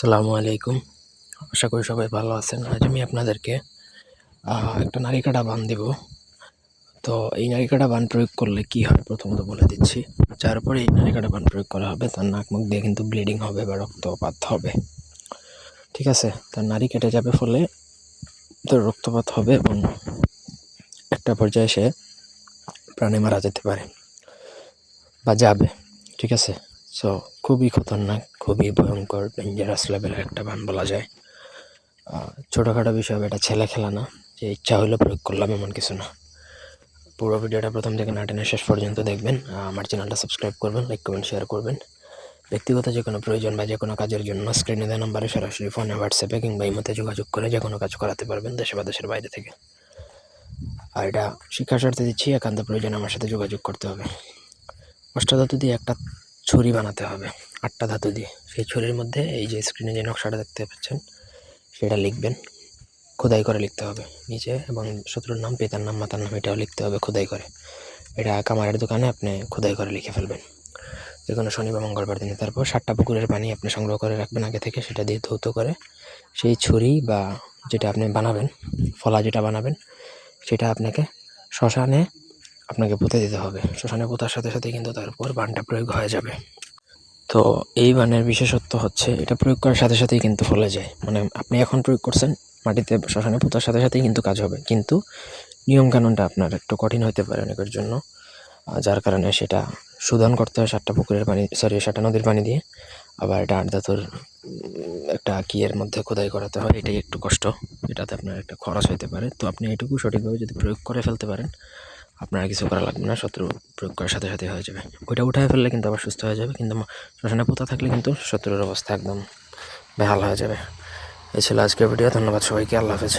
আসসালামু আলাইকুম। আশা করি সবাই ভালো আছেন। আজ আমি আপনাদেরকে একটা নারী কাটা বান দিব। তো এই নারিকাটা বান প্রয়োগ করলে কি হয়? প্রথমত বলে দিচ্ছি। যার এই নারিকাটা বান প্রয়োগ করা হবে, তার নাক মুখ দিয়ে কিন্তু ব্লিডিং হবে বা রক্তপাত হবে। ঠিক আছে? তার নারী কেটে যাবে ফলে তো রক্তপাত হবে এবং একটা পর্যায়ে সে প্রাণে মারা যেতে পারে বা যাবে। ঠিক আছে? সো খুবই খতরনাক, খুবই ভয়ঙ্কর ডেঞ্জারাস লেভেলের একটা বান বলা যায়। ছোটোখাটো বিষয় এটা, ছেলে খেলা না, যে ইচ্ছা হলো প্রয়োগ করলাম এমন কিছু না। পুরো ভিডিওটা প্রথম থেকে না টেনে শেষ পর্যন্ত দেখবেন আমার চ্যানেলটা সাবস্ক্রাইব করবেন লাইক কমেন্ট শেয়ার করবেন। ব্যক্তিগত যে কোনো প্রয়োজন বা যে কোনো কাজের জন্য স্ক্রিনে দেওয়া নাম্বারে সরাসরি ফোনে হোয়াটসঅ্যাপে কিংবা ইমোতে যোগাযোগ করে যে কোনো কাজ করাতে পারবেন দেশে বা দেশের বাইরে থেকে। আর এটা শিক্ষা স্বার্থে দিচ্ছি, একান্ত প্রয়োজন আমার সাথে যোগাযোগ করতে হবে। অষ্টাধাতু দিয়ে একটা ছুরি বানাতে হবে, আটটা ধাতু দিয়ে। সেই ছুরির মধ্যে এই যে স্ক্রিনে যে নকশাটা দেখতে পাচ্ছেন, সেটা লিখবেন। খোদাই করে লিখতে হবে নিচে এবং শত্রুর নাম, পিতার নাম, মাতার নাম, এটাও লিখতে হবে খোদাই করে। এটা কামারের দোকানে আপনি খোদাই করে লিখে ফেলবেন। যে কোনো শনি বা মঙ্গলবার দিনে। তারপর সাতটা পুকুরের পানি আপনি সংগ্রহ করে রাখবেন আগে থেকে, সেটা দিয়ে ধৌত করে সেই ছুরি বা যেটা আপনি বানাবেন, ফলা যেটা বানাবেন, সেটা আপনাকে শ্মশানে আপনাকে পুঁতে দিতে হবে। শ্মশানে পোতার সাথে সাথে কিন্তু তারপর বানটা প্রয়োগ হয়ে যাবে। তো এই বানের বিশেষত্ব হচ্ছে, এটা প্রয়োগ করার সাথে সাথেই কিন্তু ফলে যায়। মানে আপনি এখন প্রয়োগ করছেন, মাটিতে শ্মশানে পোতার সাথে সাথেই কিন্তু কাজ হবে। কিন্তু নিয়মকানুনটা আপনার একটু কঠিন হতে পারে অনেকের জন্য যার কারণে সেটা শোধন করতে হয় সাতটা পুকুরের পানি সরি সাতটা নদীর পানি দিয়ে। আবার এটা আটদাতর একটা কিয়ের মধ্যে খোদাই করাতে হয়, এটাই একটু কষ্ট। এটাতে আপনার একটা খরচ হতে পারে। তো আপনি এটুকু সঠিকভাবে যদি প্রয়োগ করে ফেলতে পারেন আপনার কিছু করা লাগবে না, শত্রু প্রয়োগ করার সাথে সাথে হয়ে যাবে। ওইটা উঠায় ফেললে কিন্তু আবার সুস্থ হয়ে যাবে, কিন্তু শ্মশানে পোতা থাকলে কিন্তু শত্রুর অবস্থা একদম বেহাল হয়ে যাবে। এই ছিল আজকের ভিডিও, ধন্যবাদ সবাইকে, আল্লাহ হাফেজ।